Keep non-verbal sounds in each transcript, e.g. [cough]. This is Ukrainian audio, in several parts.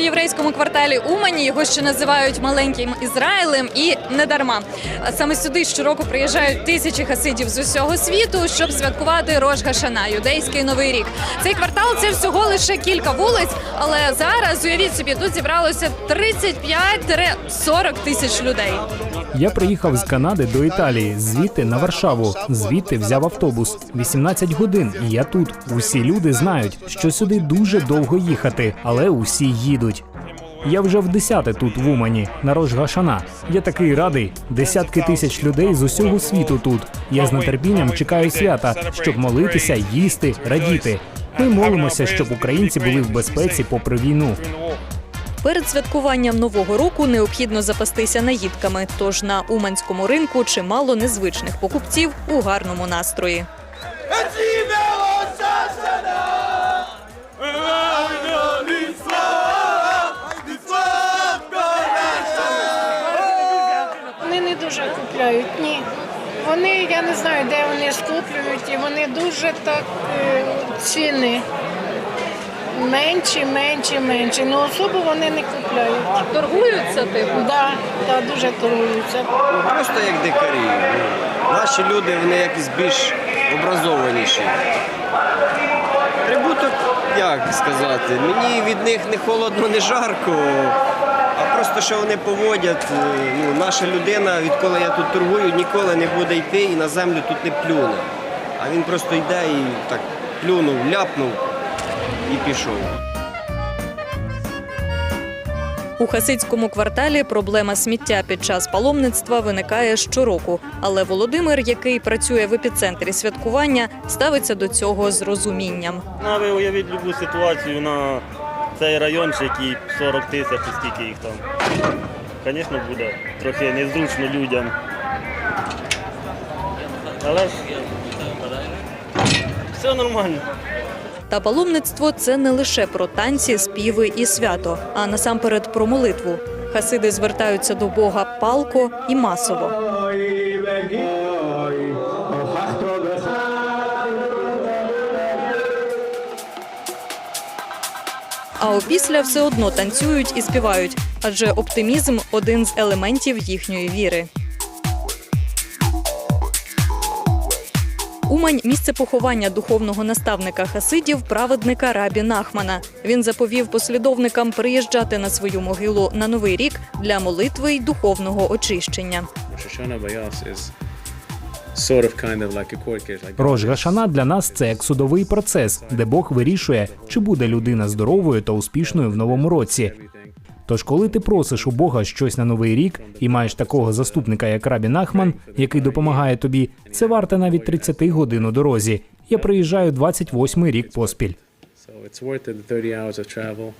у єврейському кварталі Умані. Його ще називають маленьким Ізраїлем, і не дарма. Саме сюди щороку приїжджають тисячі хасидів з усього світу, щоб святкувати Рож Гашана, юдейський новий рік. Цей квартал це всього лише кілька вулиць, але зараз уявіть собі, тут зібралося 35-40 тисяч людей. Я приїхав з Канади до Італії, звідти на Варшаву. Звідти взяв автобус. 18 годин, і я тут. Усі люди знають, що сюди дуже довго їхати, але усі їдуть. Я вже в десяте тут в Умані, на Рожгашана. Я такий радий. Десятки тисяч людей з усього світу тут. Я з нетерпінням чекаю свята, щоб молитися, їсти, радіти. Ми молимося, щоб українці були в безпеці попри війну. Перед святкуванням нового року необхідно запастися наїдками. Тож на уманському ринку чимало незвичних покупців у гарному настрої. Вони не дуже купляють, ні. Вони, я не знаю, де вони скуплюють, і вони дуже так е, ціни. Менші, менші, менші. Ну особо вони не купляють. Торгуються типу. Да, да, дуже торгуються. Просто як дикарі. Наші люди вони якісь більш образованіші. Прибуток, як сказати, мені від них не холодно, не жарко, а просто що вони поводять. е, Ну, наша людина, відколи я тут торгую, ніколи не буде йти і на землю тут не плюне. А він просто йде і так плюнув, ляпнув і пішов. У хасидському кварталі проблема сміття під час паломництва виникає щороку. Але Володимир, який працює в епіцентрі святкування, ставиться до цього з розумінням. Ну, ви уявіть любу ситуацію на цей район, який 40 тисяч, і скільки їх там. Звісно, буде трохи незручно людям. Але ж все нормально. Та паломництво це не лише про танці, співи і свято, а насамперед про молитву. Хасиди звертаються до Бога палко і масово. А опісля все одно танцюють і співають, адже оптимізм один з елементів їхньої віри. Умань місце поховання духовного наставника хасидів, праведника Рабі Нахмана. Він заповів послідовникам приїжджати на свою могилу на новий рік для молитви й духовного очищення. Рож Гашана для нас це як судовий процес, де Бог вирішує, чи буде людина здоровою та успішною в новому році. Тож, коли ти просиш у Бога щось на новий рік і маєш такого заступника, як Рабі Нахман, який допомагає тобі, це варте навіть 30 годин у дорозі. Я приїжджаю 28-й рік поспіль. So it's worth it, the 30 hours of travel.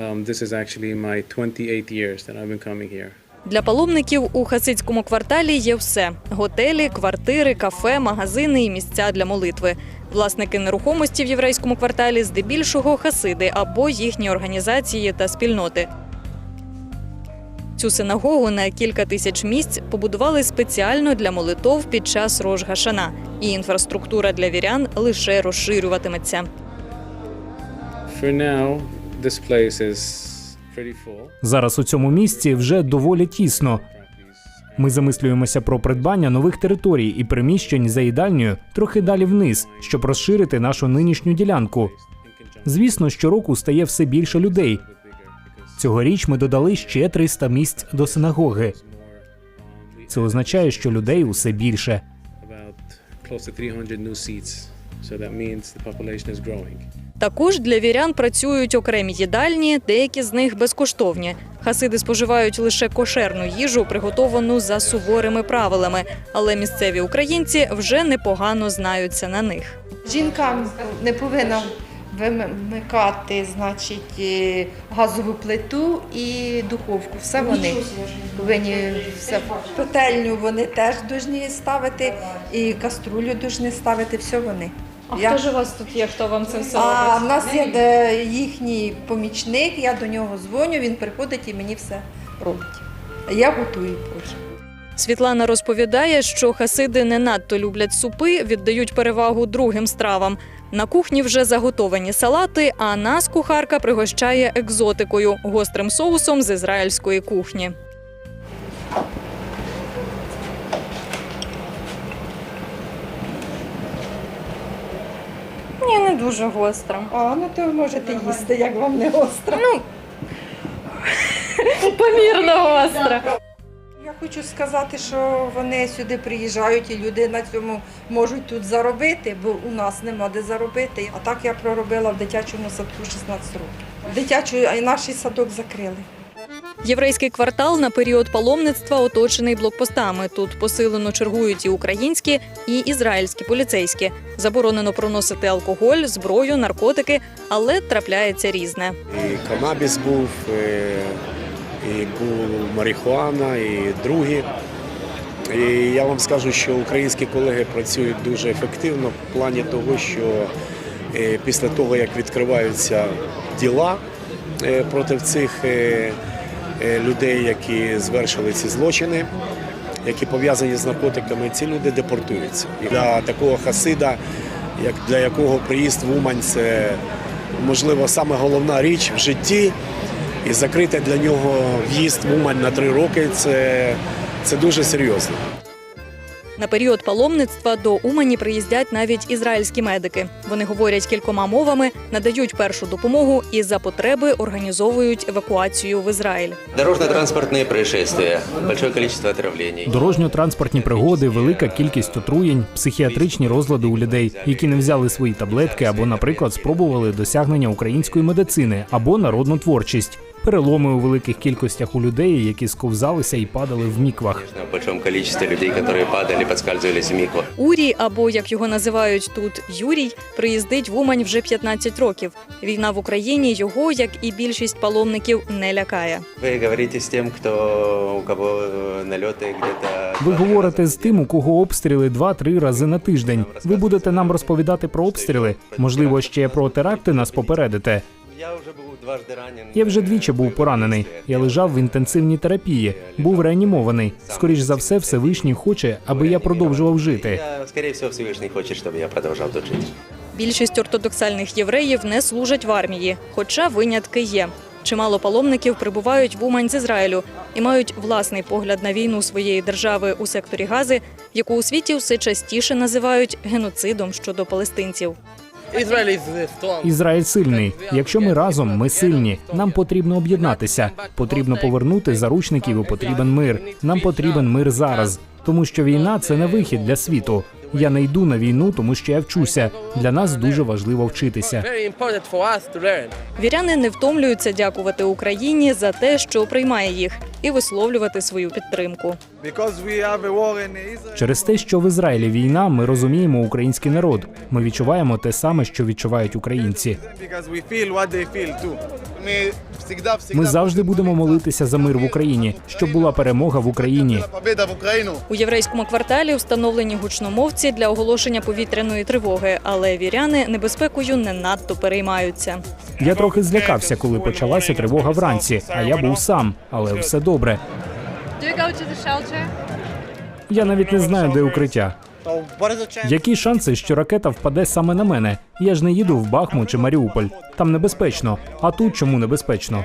Um, this is actually my 28th years that I've been coming here. Для паломників у хасидському кварталі є все: готелі, квартири, кафе, магазини і місця для молитви. Власники нерухомості в єврейському кварталі здебільшого хасиди або їхні організації та спільноти. Цю синагогу на кілька тисяч місць побудували спеціально для молитов під час Рож Гашана, і інфраструктура для вірян лише розширюватиметься. For now, this place is pretty full. Зараз у цьому місці вже доволі тісно. Ми замислюємося про придбання нових територій і приміщень за їдальнею трохи далі вниз, щоб розширити нашу нинішню ділянку. Звісно, щороку стає все більше людей. Цьогоріч ми додали ще 300 місць до синагоги. Це означає, що людей усе більше. About close to 300 new seats. So that means the population is growing. Також для вірян працюють окремі їдальні, деякі з них безкоштовні. Хасиди споживають лише кошерну їжу, приготовану за суворими правилами. Але місцеві українці вже непогано знаються на них. Жінка не повинна вимикати значить, е, газову плиту і духовку. Все вони повинні все. Петельню вони теж повинні ставити, і каструлю повинні ставити, все вони. А Я- у вас тут є? Хто вам це все А в нас є де їхній помічник, я до нього дзвоню, він приходить і мені все робить. Я готую потім. Світлана розповідає, що хасиди не надто люблять супи, віддають перевагу другим стравам. На кухні вже заготовані салати, а нас кухарка пригощає екзотикою гострим соусом з ізраїльської кухні. Ні, не дуже гостро. А, ну то ви можете їсти, як вам не гостро. Ну, [laughs] помірно гостро. Хочу сказати, що вони сюди приїжджають і люди на цьому можуть тут заробити, бо у нас нема де заробити. А так я проробила в дитячому садку 16 років. Дитячу, а й наш садок закрили. Єврейський квартал на період паломництва оточений блокпостами. Тут посилено чергують і українські, і ізраїльські поліцейські. Заборонено проносити алкоголь, зброю, наркотики, але трапляється різне. І канабіс був, е, і був марихуана, і другі. І я вам скажу, що українські колеги працюють дуже ефективно в плані того, що е, після того, як відкриваються діла е, проти цих е, людей, які звершили ці злочини, які пов'язані з наркотиками, ці люди депортуються. І для такого хасида, як для якого приїзд в Умань це можливо саме головна річ в житті, і закрити для нього в'їзд в Умань на три роки це, це дуже серйозно. На період паломництва до Умані приїздять навіть ізраїльські медики. Вони говорять кількома мовами, надають першу допомогу і за потреби організовують евакуацію в Ізраїль. Дорожно-транспортные происшествия, большое количество отравлений. Дорожньо-транспортні пригоди, велика кількість отруєнь, психіатричні розлади у людей, які не взяли свої таблетки або, наприклад, спробували досягнення української медицини або народну творчість Переломи у великих кількостях у людей, які сковзалися і падали в міквах. В большом количестве людей, которые падали, подскальзывались в миквах. Урій, або як його називають тут Юрій, приїздить в Умань вже 15 років. Війна в Україні його, як і більшість паломників, не лякає. Вы говорите с тем, кто, у кого э, налеты где-то... Ви говорите з тим, у кого обстріли 2-3 рази на тиждень. Ви будете нам розповідати про обстріли. Можливо, ще про теракти нас попередите. Я уже был дважды ранен. Я вже двічі був поранений. Я лежав в інтенсивній терапії, був реанімований. Скоріш за все, Всевишній хоче, аби я продовжував жити. Я, скорее всего, Всевышний хочет, чтобы я продолжал тут жить. Більшість ортодоксальних євреїв не служать в армії, хоча винятки є. Чимало паломників прибувають в Умань з Ізраїлю і мають власний погляд на війну своєї держави у секторі Гази, яку у світі все частіше називають геноцидом щодо палестинців. Ізраїль сильний. Якщо ми разом, ми сильні. Нам потрібно об'єднатися. Потрібно повернути заручників. і Потрібен мир. Нам потрібен мир зараз, тому що війна це не вихід для світу. Я не йду на війну, тому що я вчуся. Для нас дуже важливо вчитися. Віряни не втомлюються дякувати Україні за те, що приймає їх, і висловлювати свою підтримку. Через те, що в Ізраїлі війна, ми розуміємо український народ. Ми відчуваємо те саме, що відчувають українці. Ми завжди будемо молитися за мир в Україні, щоб була перемога в Україні. У єврейському кварталі встановлені гучномовці для оголошення повітряної тривоги, але віряни небезпекою не надто переймаються. Я трохи злякався, коли почалася тривога вранці, а я був сам, але все добре. Я навіть не знаю, де укриття. Які шанси, що ракета впаде саме на мене? Я ж не їду в Бахмут чи Маріуполь. Там небезпечно. А тут чому небезпечно?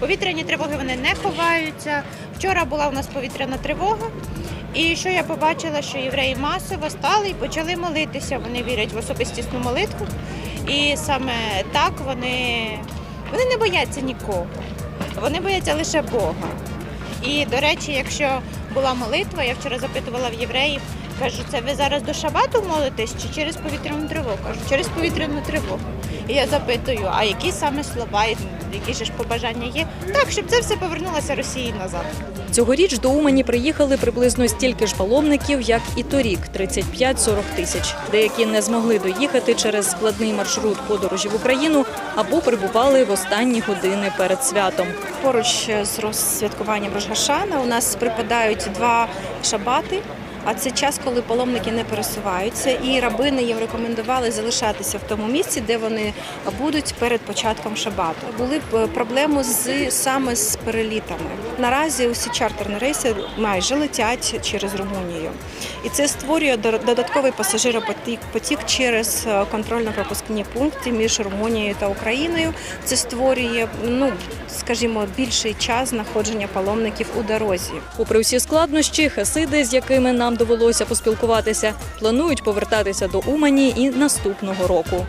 Повітряні тривоги вони не ховаються. Вчора була у нас повітряна тривога. І що я побачила, що євреї масово стали і почали молитися. Вони вірять в особистісну молитву. І саме так вони, вони не бояться нікого. Вони бояться лише Бога. І, до речі, якщо була молитва, я вчора запитувала в євреїв, кажу, це ви зараз до шабату молитесь чи через повітряну тривогу? Кажу, через повітряну тривогу. І я запитую, а які саме слова, які ж побажання є? Так, щоб це все повернулося Росії назад. Цьогоріч до Умані приїхали приблизно стільки ж паломників, як і торік 35-40 тисяч. Деякі не змогли доїхати через складний маршрут подорожі в Україну або прибували в останні години перед святом. Поруч з розсвяткуванням Рожгашана у нас припадають два шабати. А це час, коли паломники не пересуваються, і рабини їм рекомендували залишатися в тому місці, де вони будуть перед початком шабату. Були б проблеми з саме з перелітами. Наразі усі чартерні рейси майже летять через Румунію. І це створює додатковий пасажиропотік потік через е, контрольно-пропускні пункти між Румунією та Україною. Це створює, ну скажімо, більший час знаходження паломників у дорозі. Попри всі складнощі, хасиди, з якими нам довелося поспілкуватися, планують повертатися до Умані і наступного року.